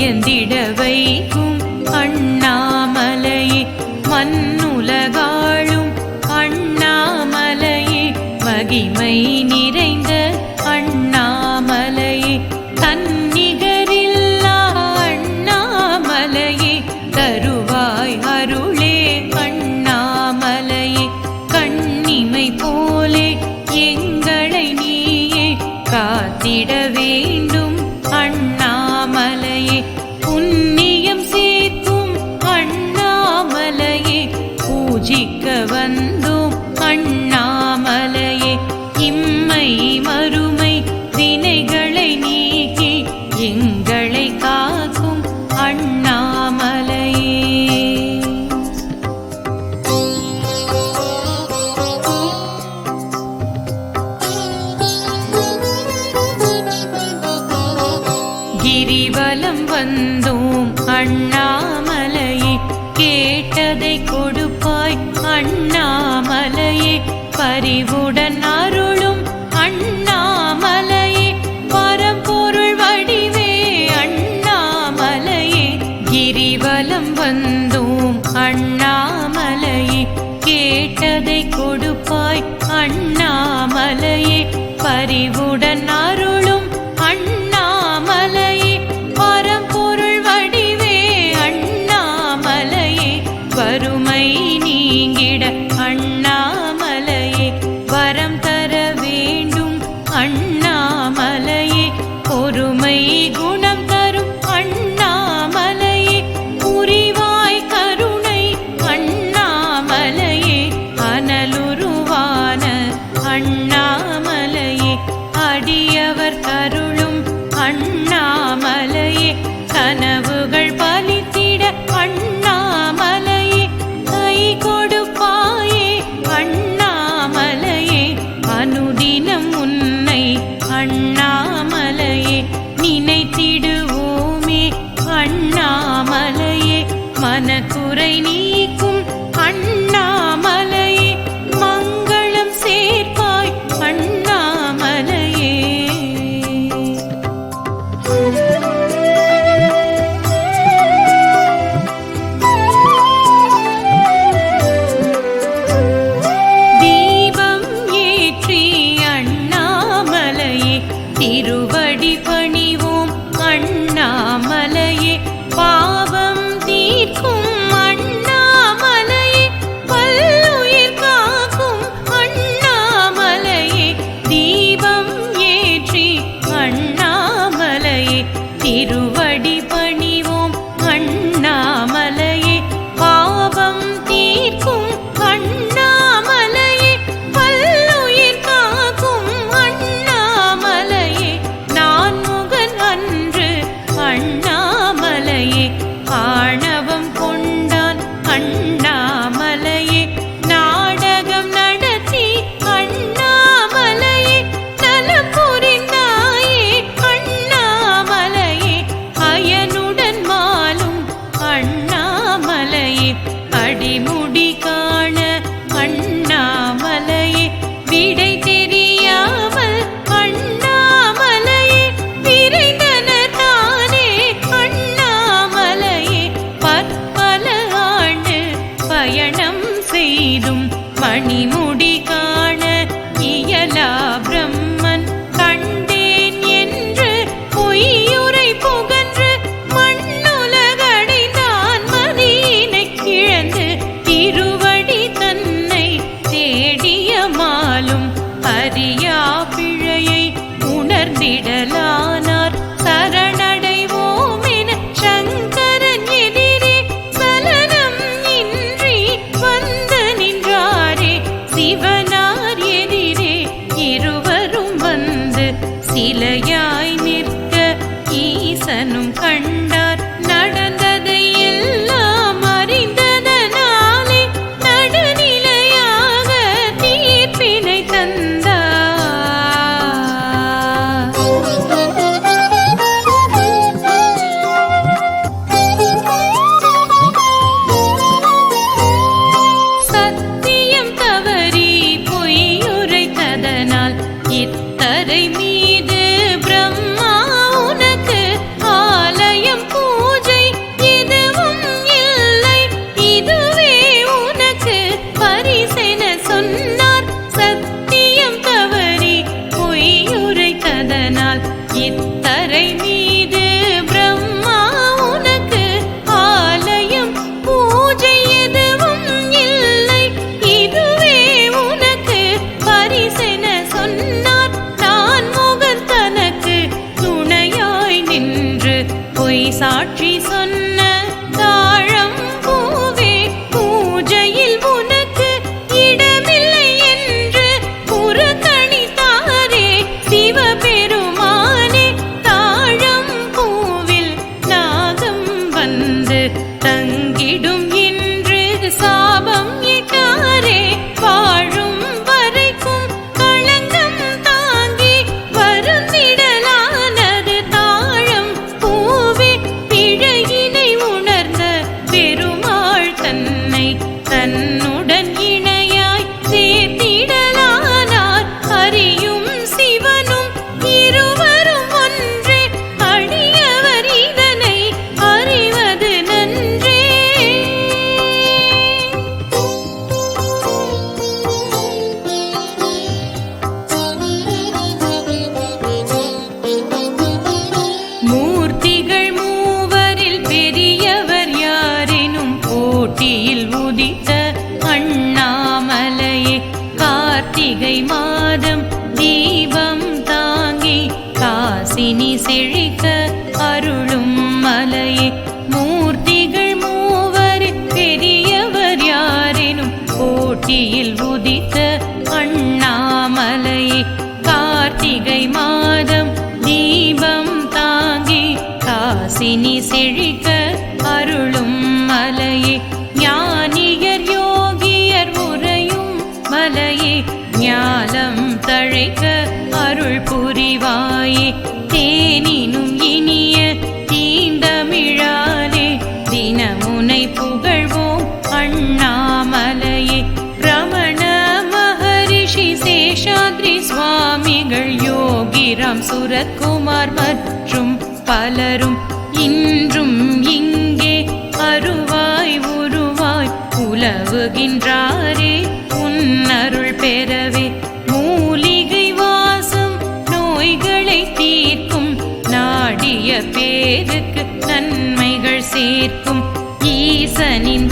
உயர்ந்திட வைக்கும் அண்ணாமலையே மண்ணுலகாளும் அண்ணாமலையே மகிமை வந்தோம் அண்ணாமலையை கேட்டதை அண்ணாமலையே பொறுமை குணம் மலையே மூர்த்திகள் மூவர் பெரியவர் யாரெனும் போட்டியில் உதித்த அண்ணாமலையே கார்த்திகை மாதம் தீபம் தாங்கி காசினி செழிக்க ஜெய்ராம் சுரகுமார் மற்றும் பலரும் இன்றும் இங்கே அருவாய் உருவாய் உலவுகின்றாரே உன்னருள் பெறவே மூலிகை வாசம் நோய்களை தீர்க்கும். நாடிய பேருக்கு நன்மைகள் சேர்க்கும். ஈசனின்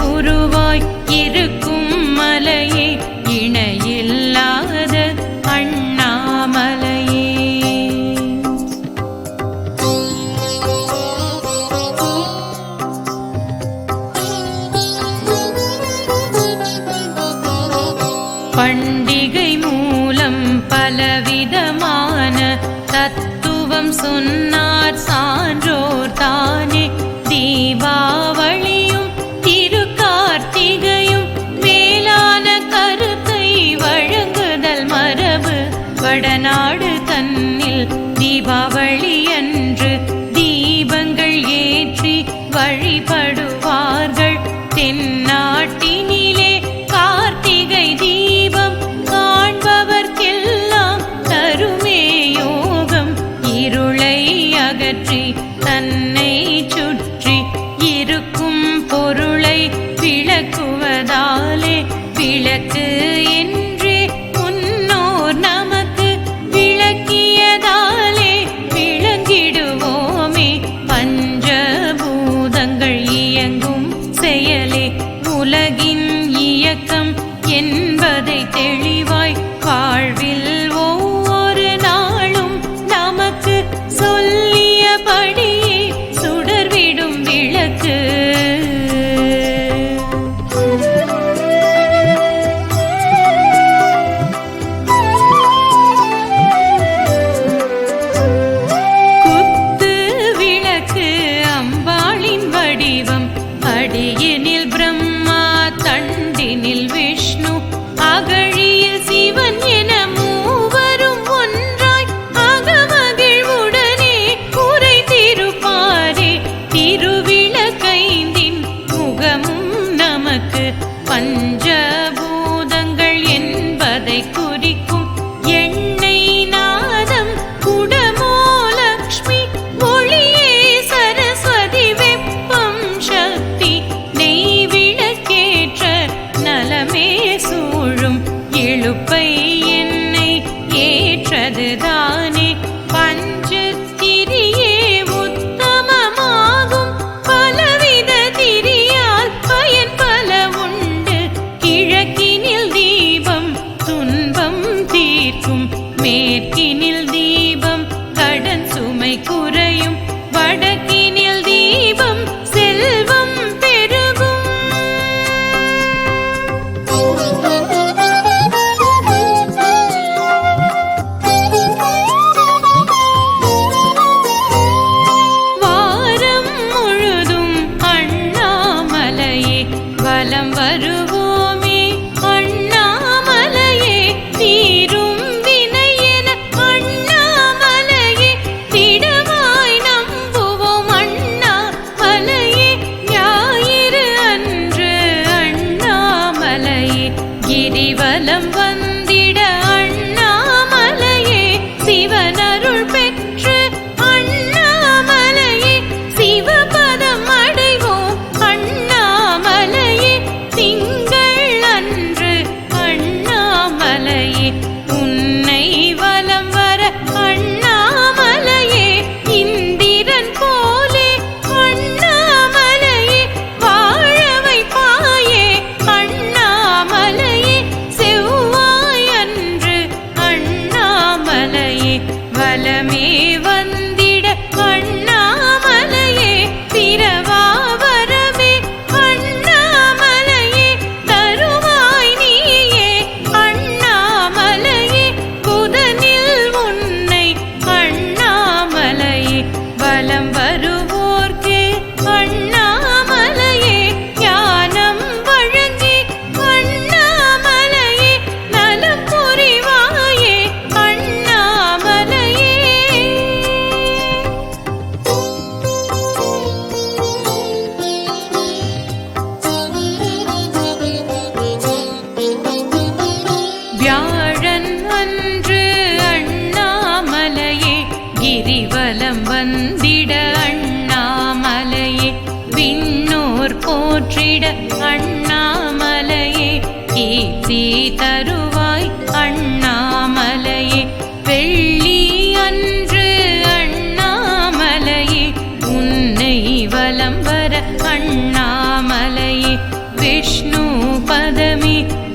எழுப்பை என்னை ஏற்றதுதான். me.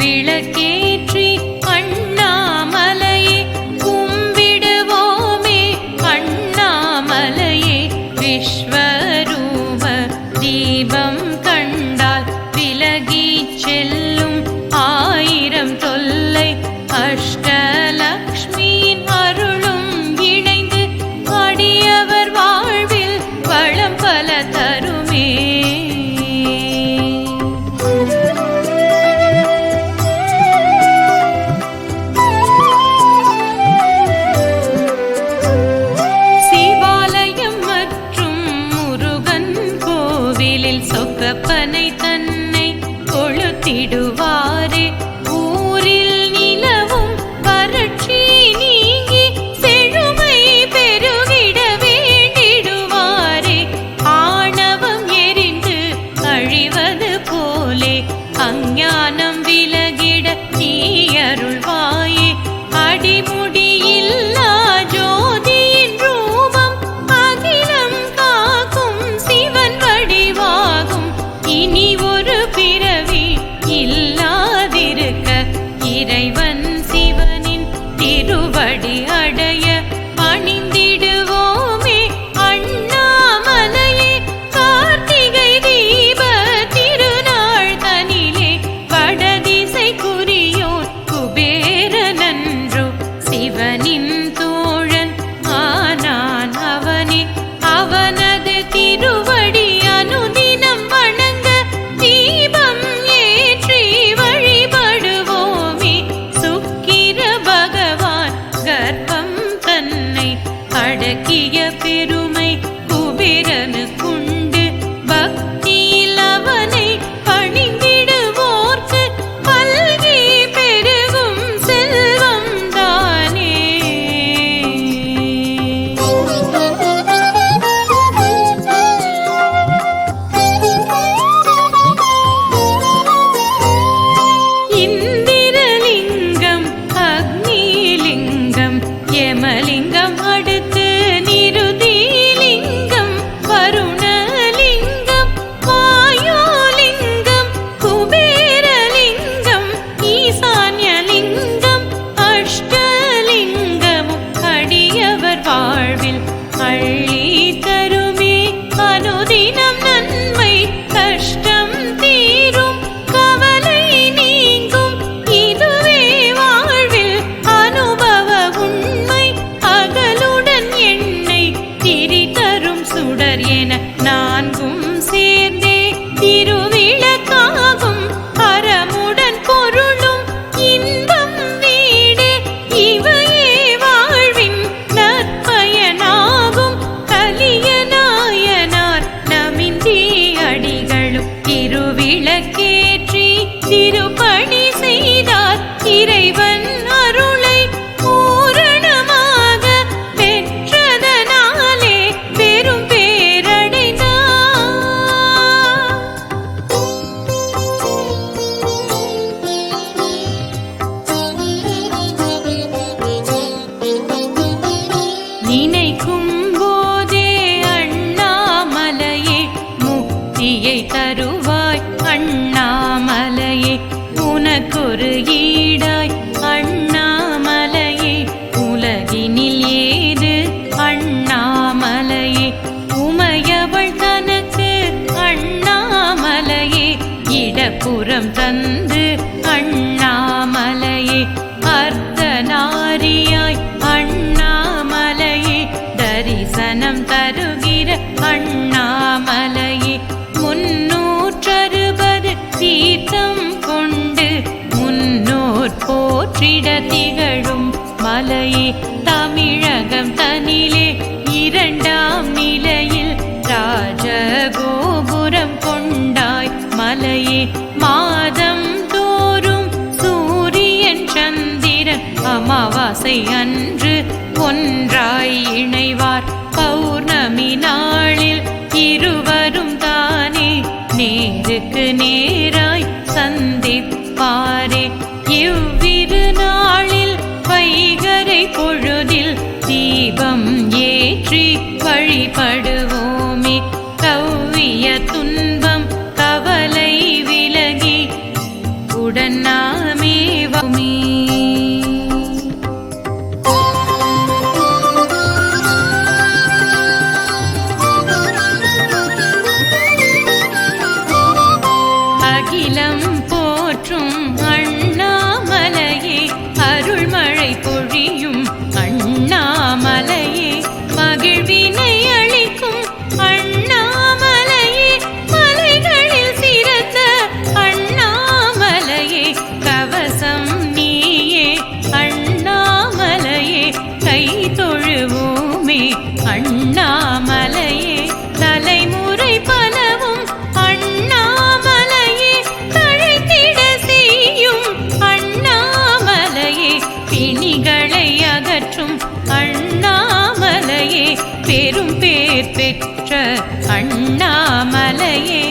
விளக்கேற்றி விடுவா சிவனின் செய்தார். இறைவன் தருகிற அண்ணாமலையே முன்னூற்றறுபது தீர்த்தம் கொண்டு முன்னோர் போற்றிட திகழும் மலையே தமிழகம் தனிலே இரண்டாம் நிலையில் ராஜகோபுரம் கொண்டாய் மலையே மாதம் தோறும் சூரியன் சந்திரன் அமாவாசை அன்று ஒன்றாய் இணைவார். பௌர்ணமி நாளில் இருவரும் தானே. நேருக்கு நேராய் சந்திப்பாரே. இவ்விரு நாளில் வைகரை பொழுதில் தீபம் ஏற்றி வழிபட பெற்ற அண்ணாமலையே.